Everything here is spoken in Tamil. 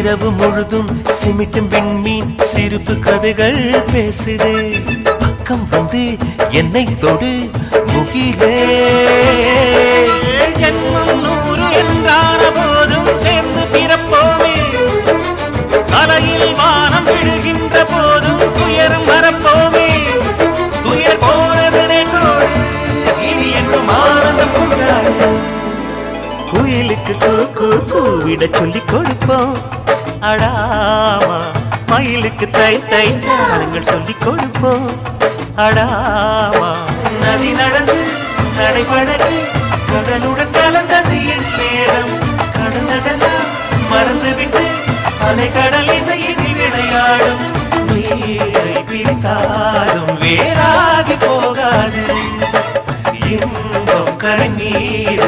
இரவு முழுதும் சிமிட்டும் விண்மீன் சிரிப்பு கதைகள் பேசுதே. பக்கம் வந்து என்னை தொடு முகிலே. ஜென்மம் நூறு என்றான போதும் சேர்ந்து பிறப்போமே. கலையில் வானம் விழுகின்ற போதும் துயரம் வரப்போமே. துயர் போனது நெட்டோடு இனி என்றும் ஆனந்தம் கொண்டாடு குயிலுக்கு கூ கூ கூவிட சொல்லி கொடுப்போம். அடாமா மயிலுக்கு தை தை தாளங்கள் சொல்லி கொடுப்போம். அடாமா நதி நடந்து நடைபழகி கடலுடன் கலந்தது என் நேரம் கடந்ததெல்லாம் மறந்துவிட்டு அலை கடல் இசையில் விளையாடும். நீரை பிரித்தாலும் வேறாகி போகாது. இன்பம் கரை மீத